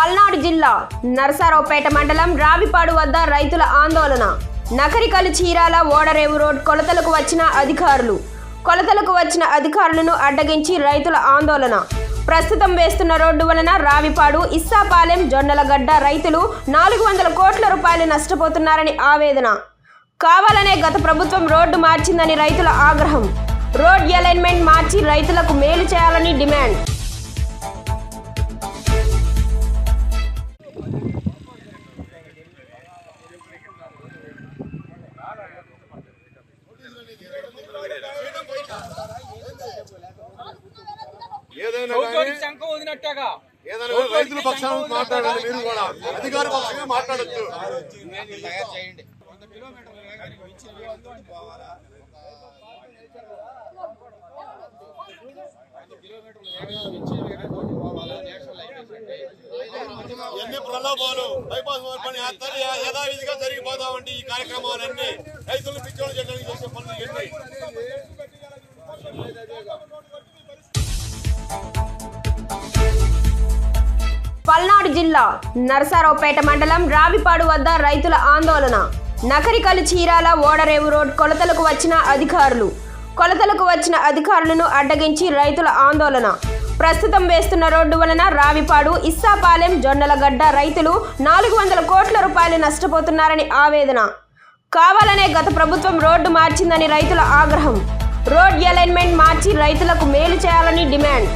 పల్నాడు జిల్లా నరసారావుపేట మండలం రావిపాడు వద్ద రైతుల ఆందోళన. నకరికలు చీరాల ఓడరేవు రోడ్ కొలతలకు వచ్చిన అధికారులు. కొలతలకు వచ్చిన అధికారులను అడ్డగించి రైతుల ఆందోళన. ప్రస్తుతం వేస్తున్న రోడ్డు వలన రావిపాడు ఇస్సాపాలెం జొన్నలగడ్డ రైతులు నాలుగు వందల కోట్ల రూపాయలు నష్టపోతున్నారని ఆవేదన. కావాలనే గత ప్రభుత్వం రోడ్డు మార్చిందని రైతుల ఆగ్రహం. రోడ్ అలైన్మెంట్ మార్చి రైతులకు మేలు చేయాలని డిమాండ్. శంఖం వదినట్టేగా. ఏదైనా కానీ రైతుల పక్షాన మాట్లాడాలి మీరు కూడా. అధికార పక్షంగా మాట్లాడద్దు ఎన్ని ప్రలోభాలు బైపాస్ పని యథావిధిగా జరిగిపోతా ఉంటాయి ఈ కార్యక్రమాలన్నీ. రైతులు పిచ్చోళ్ళు పల్నాడు జిల్లా నరసారావుపేట మండలం రావిపాడు వద్ద రైతుల ఆందోళన. నకరికలు చీరాల ఓడరేవు రోడ్ కొలతలకు వచ్చిన అధికారులు. కొలతలకు వచ్చిన అధికారులను అడ్డగించి రైతుల ఆందోళన. ప్రస్తుతం వేస్తున్న రోడ్డు వలన రావిపాడు ఇస్సాపాలెం జొన్నలగడ్డ రైతులు నాలుగు వందల కోట్ల రూపాయలు నష్టపోతున్నారని ఆవేదన. కావాలనే గత ప్రభుత్వం రోడ్డు మార్చిందని రైతుల ఆగ్రహం. రోడ్ అలైన్మెంట్ మార్చి రైతులకు మేలు చేయాలని డిమాండ్.